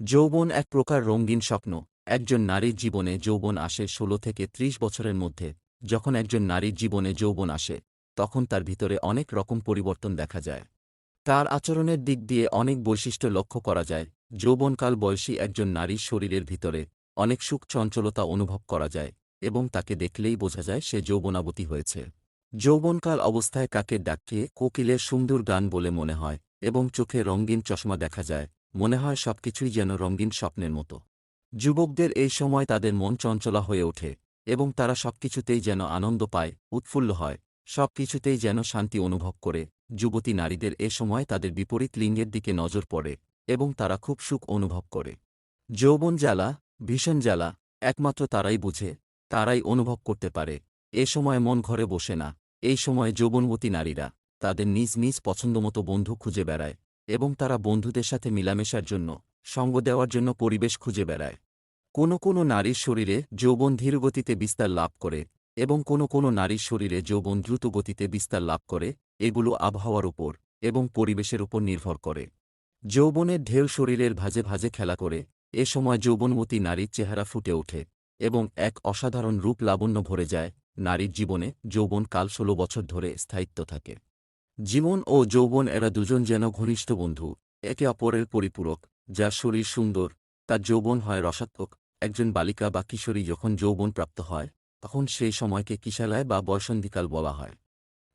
যৌবন এক প্রকার রঙিন স্বপ্ন। একজন নারীর জীবনে যৌবন আসে ষোলো থেকে ত্রিশ বছরের মধ্যে। যখন একজন নারীর জীবনে যৌবন আসে, তখন তার ভিতরে অনেক রকম পরিবর্তন দেখা যায়। তার আচরণের দিক দিয়ে অনেক বৈশিষ্ট্য লক্ষ্য করা যায়। যৌবনকাল বয়সী একজন নারীর শরীরের ভিতরে অনেক সুখ চঞ্চলতা অনুভব করা যায় এবং তাকে দেখলেই বোঝা যায় সে যৌবনাবতী হয়েছে। যৌবনকাল অবস্থায় কাকে ডাককে কোকিলের সুন্দর গান বলে মনে হয় এবং চোখে রঙিন চশমা দেখা যায়। মনে হয় সবকিছুই যেন রঙিন স্বপ্নের মতো। যুবকদের এই সময় তাদের মন চঞ্চলা হয়ে ওঠে এবং তারা সবকিছুতেই যেন আনন্দ পায়, উৎফুল্ল হয়, সবকিছুতেই যেন শান্তি অনুভব করে। যুবতী নারীদের এ সময় তাদের বিপরীত লিঙ্গের দিকে নজর পড়ে এবং তারা খুব সুখ অনুভব করে। যৌবন জ্বালা, ভীষণ জ্বালা, একমাত্র তারাই বুঝে, তারাই অনুভব করতে পারে। এ সময় মন ঘরে বসে না, এই সময় যৌবনবতী নারীরা তাদের নিজ নিজ পছন্দমতো বন্ধু খুঁজে বেড়ায়। এবং তারা বন্ধুদের সাথে মিলামেশার জন্য, সঙ্গ দেওয়ার জন্য পরিবেশ খুঁজে বেড়ায়। কোনো কোনো নারীর শরীরে যৌবন ধীরগতিতে বিস্তার লাভ করে এবং কোনো কোনো নারীর শরীরে যৌবন দ্রুত গতিতে বিস্তার লাভ করে, এগুলো আবহাওয়ার উপর এবং পরিবেশের উপর নির্ভর করে। যৌবনের ঢেউ শরীরের ভাজে ভাজে খেলা করে, এ সময় যৌবনমতী নারীর চেহারা ফুটে ওঠে এবং এক অসাধারণ রূপ লাবণ্য ভরে যায়। নারীর জীবনে যৌবন কাল ষোলো বছর ধরে স্থায়িত্ব থাকে। জীবন ও যৌবন এরা দুজন যেন ঘনিষ্ঠ বন্ধু, একে অপরের পরিপূরক, যার শরীর সুন্দর, তার যৌবন হয় রসাত্মক, একজন বালিকা বা কিশোরী যখন যৌবন প্রাপ্ত হয়, তখন সেই সময়কে কিশালায় বা বয়সন্ধিকাল বলা হয়।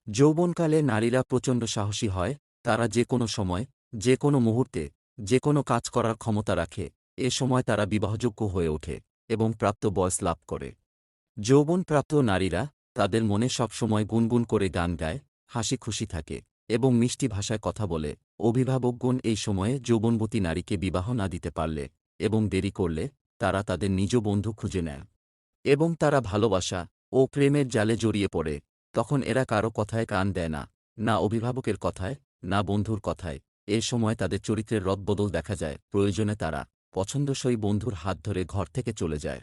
যৌবনকালে নারীরা প্রচণ্ড সাহসী হয়, তারা যে কোনো সময়, যে কোনো মুহূর্তে, যে কোনো কাজ করার ক্ষমতা রাখে, এ সময় তারা বিবাহযোগ্য হয়ে ওঠে এবং প্রাপ্ত বয়স লাভ করে। যৌবনপ্রাপ্ত নারীরা তাদের মনে সবসময় গুনগুন করে গান গায় হাসি খুশি থাকে এবং মিষ্টি ভাষায় কথা বলে। অভিভাবকগণ এই সময়ে যৌবনবতী নারীকে বিবাহ না দিতে পারলে এবং দেরি করলে তারা তাদের নিজ বন্ধু খুঁজে নেয় এবং তারা ভালোবাসা ও প্রেমের জালে জড়িয়ে পড়ে। তখন এরা কারও কথায় কান দেয় না না অভিভাবকের কথায়, না বন্ধুর কথায়। এ সময় তাদের চরিত্রের রদবদল দেখা যায়, প্রয়োজনে তারা পছন্দসই বন্ধুর হাত ধরে ঘর থেকে চলে যায়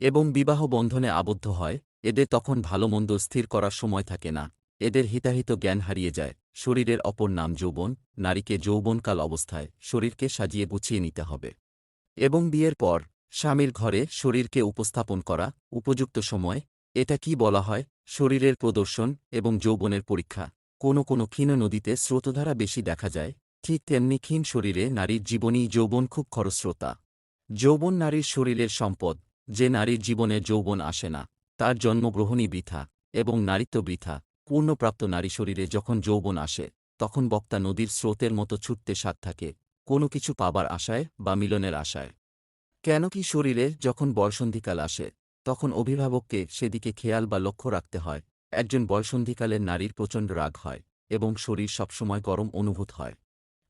এবং বিবাহ বন্ধনে আবদ্ধ হয়। এদের তখন ভালো মন্দ স্থির করার সময় থাকে না। এদের হিতাহিত জ্ঞান হারিয়ে যায়। শরীরের অপর নাম যৌবন, নারীকে যৌবনকাল অবস্থায় শরীরকে সাজিয়ে গুছিয়ে নিতে হবে। এবং বিয়ের পর, স্বামীর ঘরে শরীরকে উপস্থাপন করা, উপযুক্ত সময়, এটা কি বলা হয়? শরীরের প্রদর্শন এবং যৌবনের পরীক্ষা। কোনো কোনো ক্ষীণ নদীতে স্রোতধারা বেশি দেখা যায়। ঠিক তেমনি ক্ষীণ শরীরে নারীর জীবনই যৌবন খুব খরস্রোতা। যৌবন নারীর শরীরের সম্পদ। যে নারীর জীবনে যৌবন আসে না, তার জন্মগ্রহণই বৃথা এবং নারীত্ব বৃথা। পূর্ণপ্রাপ্ত নারী শরীরে যখন যৌবন আসে, তখন বক্তা নদীর স্রোতের মতো ছুটতে সাত থাকে, কোনো কিছু পাবার আশায় বা মিলনের আশায়। কেন কি শরীরে যখন বয়সন্ধিকাল আসে, তখন অভিভাবককে সেদিকে খেয়াল বা লক্ষ্য রাখতে হয়, একজন বয়সন্ধিকালের নারীর প্রচণ্ড রাগ হয় এবং শরীর সবসময় গরম অনুভূত হয়।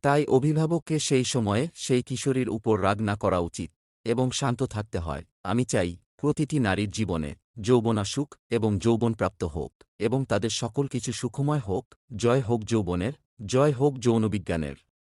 তাই অভিভাবককে সেই সময়ে সেই কিশোরীর উপর রাগ না করা উচিত এবং শান্ত থাকতে হয়, আমি চাই প্রতিটি নারীর জীবনে যৌবনাসুখ এবং যৌবন প্রাপ্ত হোক এবং তাদের সকল কিছু সুখময় হোক, জয় হোক যৌবনের, জয় হোক যৌনবিজ্ঞানের।